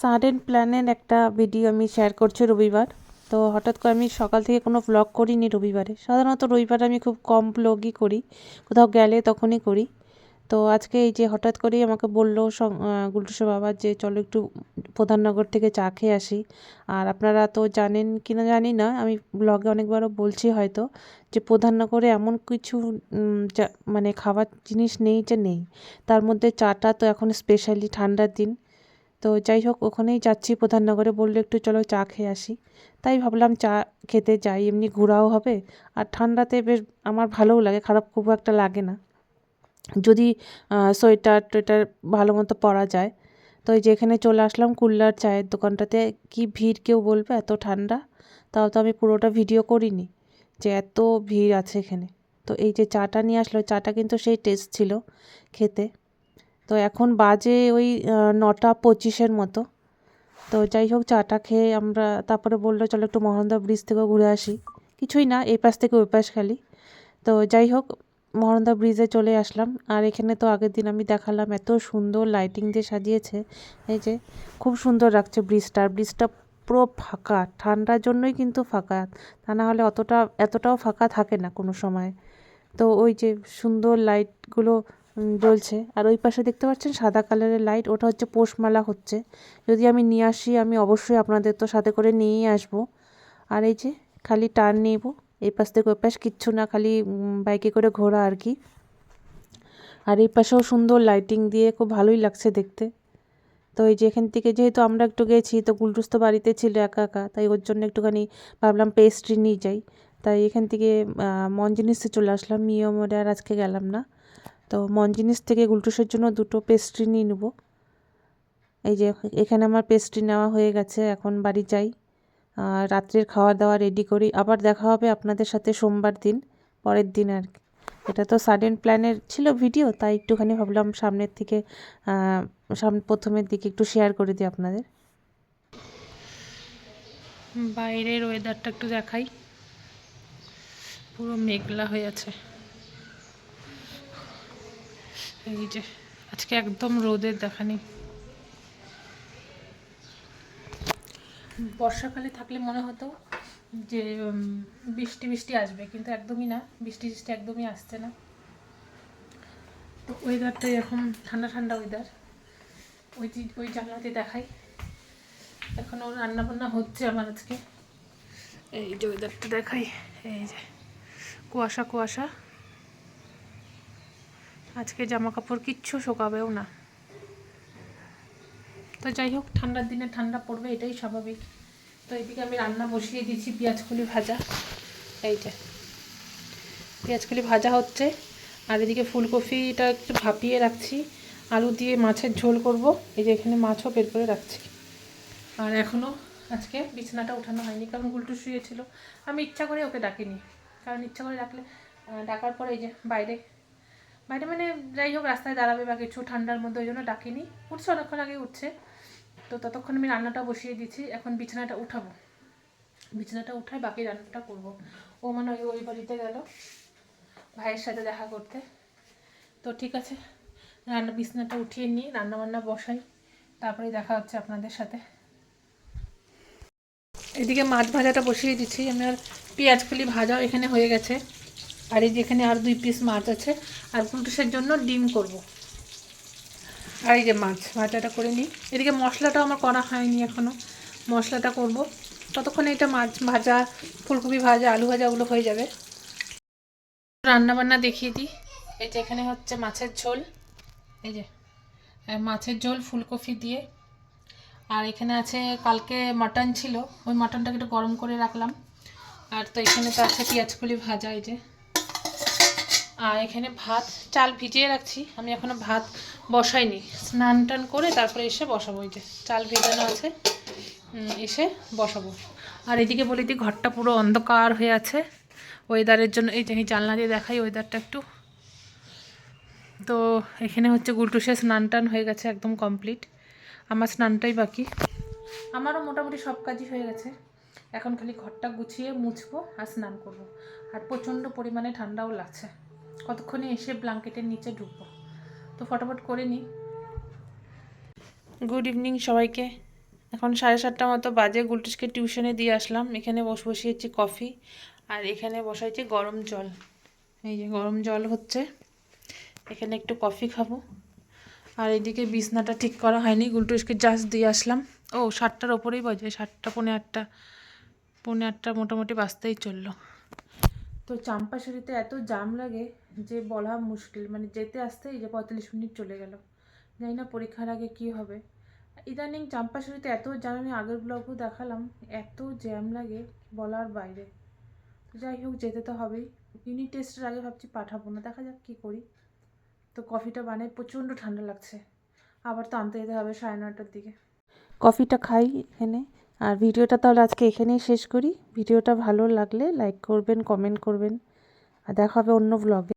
Sudden প্ল্যানের একটা video আমি শেয়ার করছি রবিবার। তো হঠাৎ করে আমি সকাল থেকে কোনো ভ্লগ করিনি রবিবারে। সাধারণত রবিবারে আমি খুব কম ব্লগই করি। কোথাও গেলে তখনই করি। তো আজকে এই যে হঠাৎ করেই আমাকে বলল গুলটুসো বাবা যে চলো একটু প্রধাননগর থেকে চা খেয়ে আসি। আর আপনারা তো জানেন কি না জানি না, আমি ব্লগে অনেকবারও বলছি হয়তো যে প্রধাননগরে এমন কিছু মানে খাবার জিনিস নেই যে নেই। তার মধ্যে চাটা তো এখন স্পেশালি ঠান্ডার দিন। তো যাই হোক, ওখানেই যাচ্ছি। প্রধাননগরে বলল, একটু চলো চা খেয়ে আসি। তাই ভাবলাম চা খেতে যাই, এমনি ঘোরাও হবে। আর ঠান্ডাতে বেশ আমার ভালোও লাগে, খারাপ খুব একটা লাগে না। যদি সোয়েটার টোয়েটার ভালো মতো পরা যায়। তো এই যে এখানে চলে আসলাম কুল্লার চায়ের দোকানটাতে। কি ভিড় কেউ বলবে? এত ঠান্ডা? তাও তো আমি পুরোটা ভিডিও করিনি যে এত ভিড় আছে এখানে। তো এই যে চাটা নিয়ে আসলো, চাটা কিন্তু সেই টেস্ট ছিল খেতে। তো এখন বাজে ওই নটা পঁচিশের মতো। তো যাই হোক, চাটা খেয়ে আমরা তারপরে বলল, চলো একটু মহানন্দা ব্রিজ থেকেও ঘুরে আসি। কিছুই না, এই পাশ থেকে ওই পাশ খালি। তো যাই হোক মহানন্দা ব্রিজে চলে আসলাম। আর এখানে তো আগের দিন আমি দেখালাম, এত সুন্দর লাইটিং দিয়ে সাজিয়েছে। এই যে, খুব সুন্দর লাগছে ব্রিজটা। আর ব্রিজটা পুরো ফাঁকা, ঠান্ডার জন্যই কিন্তু ফাঁকা। তা না হলে অতটা, এতটাও ফাঁকা থাকে না কোনো সময়। তো ওই যে সুন্দর লাইটগুলো জ্বলছে। আর ওই পাশে দেখতে পাচ্ছেন সাদা কালারের লাইট। ওটা হচ্ছে পোষমালা হচ্ছে। যদি আমি নিয়ে আসি, আমি অবশ্যই আপনাদের তো সাথে করে নিয়েই আসব। আর এই যে, খালি টার্ন নেব। এই পাশ থেকে ওই পাশ, কিচ্ছু না, খালি বাইকে করে ঘোরা আর কি। আর এই পাশেও সুন্দর লাইটিং দিয়ে খুব ভালোই লাগছে দেখতে। তো এই যে, এখান থেকে যেহেতু আমরা একটু গেছি, তো গুলটুস বাড়িতে ছিল একা একা। তাই ওর জন্য একটুখানি ভাবলাম পেস্ট্রি নিয়ে যাই। তাই এখান থেকে মঞ্জিনিসে চলে আসলাম। মিও মোড়ে আর আজকে গেলাম না। তো মঞ্জিনিস থেকে গুলটুসের জন্য দুটো পেস্ট্রি নিয়ে নেব। এই যে এখানে আমার পেস্ট্রি নেওয়া হয়ে গেছে, এখন বাড়ি যাই। রাত্রের খাওয়া দাওয়া রেডি করি। আবার দেখা হবে আপনাদের সাথে সোমবার দিন, পরের দিন আর কি। এটা তো সাডেন প্ল্যানের ছিল ভিডিও তাই একটুখানি ভাবলাম সামনের থেকে সামনে প্রথমের দিকে একটু শেয়ার করে দিই আপনাদের। বাইরের ওয়েদারটা একটু দেখাই। পুরো মেঘলা হয়ে আছে। এই যে, আজকে একদম রোদের দেখা নেই বর্ষাকালে থাকলে মনে হতো যে বৃষ্টি বৃষ্টি আসবে, কিন্তু একদমই না। বৃষ্টি বৃষ্টি একদমই আসছে না। তো ওয়েদারটা এখন ঠান্ডা ঠান্ডা ওয়েদার ওই ওই জানলাতে দেখাই। এখনও রান্না বান্না হচ্ছে আমার আজকে। এই যে ওয়েদারটা দেখাই। এই যে, কুয়াশা কুয়াশা। আজকে জামা কাপড় কিচ্ছু শোকাবেও না। তো যাই হোক, ঠান্ডার দিনে ঠান্ডা পড়বে, এটাই স্বাভাবিক। তো এদিকে আমি রান্না বসিয়ে দিয়েছি পেঁয়াজকলি ভাজা। এই যে ভাজা হচ্ছে। আর এদিকে ফুলকপিটা একটু ভাপিয়ে রাখছি। আলু দিয়ে মাছের ঝোল করব। এই যে এখানে মাছও বের করে রাখছি। আর এখনও আজকে বিছানাটা উঠানো হয়নি, কারণ গুলটু শুয়েছিল। আমি ইচ্ছা করে ওকে ডাকিনি, কারণ ইচ্ছা করে ডাকলে ডাকার পরে এই যে বাইরে বাইরে মানে যাই হোক, রাস্তায় দাঁড়াবে বা কিছু, ঠান্ডার মধ্যে ওই জন্য ডাকিনি। উঠছে, অনেকক্ষণ আগে উঠছে। তো ততক্ষণ আমি রান্নাটা বসিয়ে দিচ্ছি এখন বিছানাটা উঠাবো। বিছানাটা উঠায় বাকি রান্নাটা করব। ও মানে ওই ওই বাড়িতে গেল, ভাইয়ের সাথে দেখা করতে। তো ঠিক আছে, রান্না, বিছানাটা উঠিয়ে নিই রান্না বান্না বসাই, তারপরে দেখা হচ্ছে আপনাদের সাথে। এদিকে মাছ ভাজাটা বসিয়ে দিচ্ছি। আমার পেঁয়াজ কলি ভাজাও এখানে হয়ে গেছে। আর এই যে এখানে আর দুই পিস মাছ আছে। আর পুলটুসের জন্য ডিম করব। আর এই যে মাছ, ভাজাটা করে নিই। এদিকে মশলাটাও আমার করা হয়নি এখনও মশলাটা করব। ততক্ষণে এটা মাছ ভাজা, ফুলকপি ভাজা, আলু ভাজাগুলো হয়ে যাবে। রান্না বান্না দেখিয়ে দিই। এই যে এখানে হচ্ছে মাছের ঝোল। এই যে মাছের ঝোল, ফুলকপি দিয়ে। আর এখানে আছে কালকে মাটন ছিল। ওই মাটনটাকে একটু গরম করে রাখলাম। আর তো এখানে তো আছে পেঁয়াজকলি ভাজা, এই যে। আর এখানে ভাত, চাল ভিজিয়ে রাখছি। আমি এখনও ভাত বসাইনি। স্নান টান করে তারপরে এসে বসাবো এই যে, চাল ভেজানো আছে। এসে বসাবো। আর এদিকে বলে দিই, ঘরটা পুরো অন্ধকার হয়ে আছে। ওয়েদারের জন্য, এই যে জানলা দিয়ে দেখাই ওয়েদারটা একটু। তো এখানে হচ্ছে গুলটুসে স্নান টান হয়ে গেছে একদম কমপ্লিট। আমার স্নানটাই বাকি। আমারও মোটামুটি সব কাজই হয়ে গেছে। এখন খালি ঘরটা গুছিয়ে মুছবো আর স্নান করব। আর প্রচণ্ড পরিমাণে ঠান্ডাও লাগছে। কতক্ষণে এসে ব্ল্যাঙ্কেটের নিচে ঢুকবো? তো ফটাফট করে নিই গুড ইভিনিং সবাইকে। এখন সাড়ে সাতটা মতো বাজে, গুলটুসকে টিউশনে দিয়ে আসলাম। এখানে বস বসিয়েছি কফি আর এখানে বসাইছি গরম জল। এই যে গরম জল হচ্ছে। এখানে একটু কফি খাব। আর এদিকে বিছনাটা ঠিক করা হয়নি, গুলটুসকে জাস্ট দিয়ে আসলাম। ও, সাতটার ওপরেই বাজে, সাতটা, পৌনে আটটা পৌনে আটটা মোটামুটি বাজতেই চলল। তো চাম্পাশাড়িতে এত জাম লাগে যে বলা মুশকিল। মানে যেতে আসতে এই যে পঁয়তাল্লিশ মিনিট চলে গেল। জানি না পরীক্ষার আগে কি হবে। ইদানিং চাম্পাশাড়িতে এত জ্যাম আমি আগের ব্লগও দেখালাম, এত জ্যাম লাগে বলার বাইরে। তো যাই হোক, যেতে তো হবেই। ইউনিট টেস্টের আগে ভাবছি পাঠাবো না, দেখা যাক কী করি। তো কফিটা বানাই, প্রচণ্ড ঠান্ডা লাগছে। আবার তো আনতে যেতে হবে সাড়ে নটার দিকে। কফিটা খাই এখানে। আর ভিডিওটা তাহলে আজকে এখানেই শেষ করি। ভিডিওটা ভালো লাগলে লাইক করবেন কমেন্ট করবেন। আর দেখা হবে অন্য ব্লগে